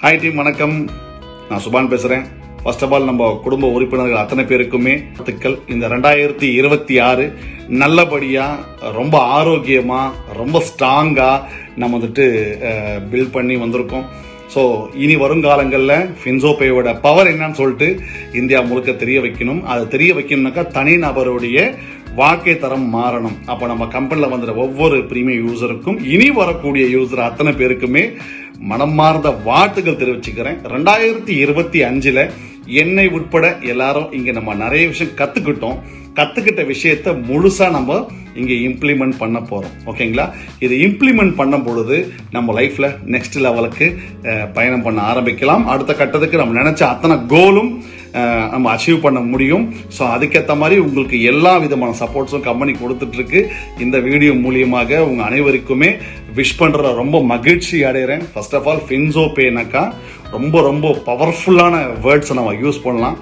Hi team வணக்கம். நான் சுபான் பேசுகிறேன் ஃபர்ஸ்ட் ஆஃப் ஆல் நம்ம குடும்ப உறுப்பினர்கள் அத்தனை பேருக்குமே வாழ்த்துக்கள். இந்த ரெண்டாயிரத்தி இருபத்தி ஆறு நல்லபடியாக ரொம்ப ஆரோக்கியமாக ரொம்ப ஸ்ட்ராங்காக நம்ம வந்துட்டு பில்ட் பண்ணி வந்திருக்கோம். ஸோ இனி வருங்காலங்களில் ஃபின்சோபேயோட பவர் என்னன்னு சொல்லிட்டு இந்தியா முழுக்க தெரிய வைக்கணும். அது தெரிய வைக்கணும்னாக்கா தனிநபருடைய வாழ்க்கை தரம் மாறணும். அப்போ நம்ம கம்பெனியில் வந்துற ஒவ்வொரு ப்ரீமியம் யூசருக்கும் இனி வரக்கூடிய யூசர் அத்தனை பேருக்குமே மனமார்ந்த வாழ்த்துக்கள் தெரிவிச்சுக்கிறேன். ரெண்டாயிரத்தி இருபத்தி அஞ்சில் என்னை உட்பட எல்லாரும் இங்கே நம்ம நிறைய விஷயம் கற்றுக்கிட்டோம் கற்றுக்கிட்ட விஷயத்த முழுசாக நம்ம இங்கே இம்ப்ளிமெண்ட் பண்ண போகிறோம் ஓகேங்களா இது இம்ப்ளிமெண்ட் பண்ணும் பொழுது நம்ம லைஃப்பில் நெக்ஸ்ட் லெவலுக்கு பயணம் பண்ண ஆரம்பிக்கலாம். அடுத்த கட்டத்துக்கு நம்ம நினச்ச அத்தனை கோலும் நம்ம அச்சீவ் பண்ண முடியும். ஸோ அதுக்கேற்ற மாதிரி உங்களுக்கு எல்லா விதமான சப்போர்ட்ஸும் கம்பெனி கொடுத்துட்ருக்கு இந்த வீடியோ மூலியமாக உங்கள் அனைவருக்குமே விஷ் பண்ணுற ரொம்ப மகிழ்ச்சி அடைகிறேன் ஃபர்ஸ்ட் ஆஃப் ஆல் ஃபின்சோ பேனாக்கா ரொம்ப ரொம்ப பவர்ஃபுல்லான வேர்ட்ஸை நம்ம யூஸ் பண்ணலாம்.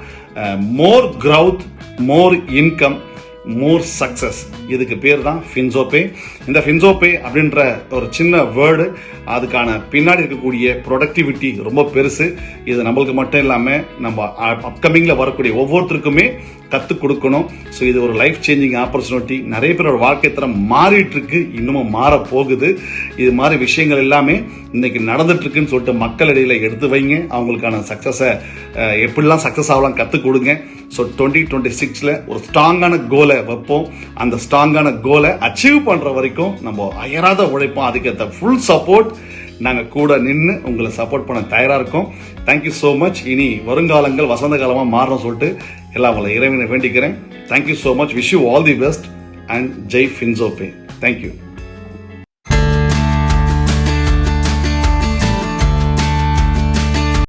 More growth more income more success இதுக்கு பேர் தான் ஃபின்சோபே இந்த ஃபின்சோபே அப்படின்ற ஒரு சின்ன வேர்டு அதுக்கான பின்னாடி இருக்கக்கூடிய ப்ரொடக்டிவிட்டி ரொம்ப பெருசு. இது நம்மளுக்கு மட்டும் இல்லாமல் நம்ம அப்கமிங்கில் வரக்கூடிய ஒவ்வொருத்தருக்குமே கற்றுக் கொடுக்கணும் ஸோ இது ஒரு லைஃப் சேஞ்சிங் ஆப்பர்ச்சுனிட்டி நிறைய பேரோட வாழ்க்கை தரம் மாறிட்டு இருக்கு இன்னமும் மாற போகுது இது மாதிரி விஷயங்கள் எல்லாமே இன்னைக்கு நடந்துட்டுருக்குன்னு சொல்லிட்டு மக்கள் எடுத்து வைங்க. அவங்களுக்கான சக்ஸஸை எப்படிலாம் சக்ஸஸ் ஆகலாம் கற்றுக் கொடுங்க ஸோ டுவெண்ட்டி டுவெண்ட்டி சிக்ஸில் ஒரு ஸ்ட்ராங்கான கோலை வைப்போம். அந்த ஸ்ட்ராங்கான கோலை அச்சீவ் பண்ணுற வரைக்கும் நம்ம அயராத உழைப்போம். அதுக்கேற்ற ஃபுல் சப்போர்ட் நாங்கள் கூட நின்று உங்களை சப்போர்ட் பண்ண தயாராக இருக்கோம். தேங்க்யூ ஸோ மச் இனி வருங்காலங்கள் வசந்த காலமாக மாறணும் சொல்லிட்டு எல்லாம் உங்களை இறைவனை வேண்டிக்கிறேன். Thank you so much wish you all the best and Jai ஃபின்சோபே தேங்க்யூ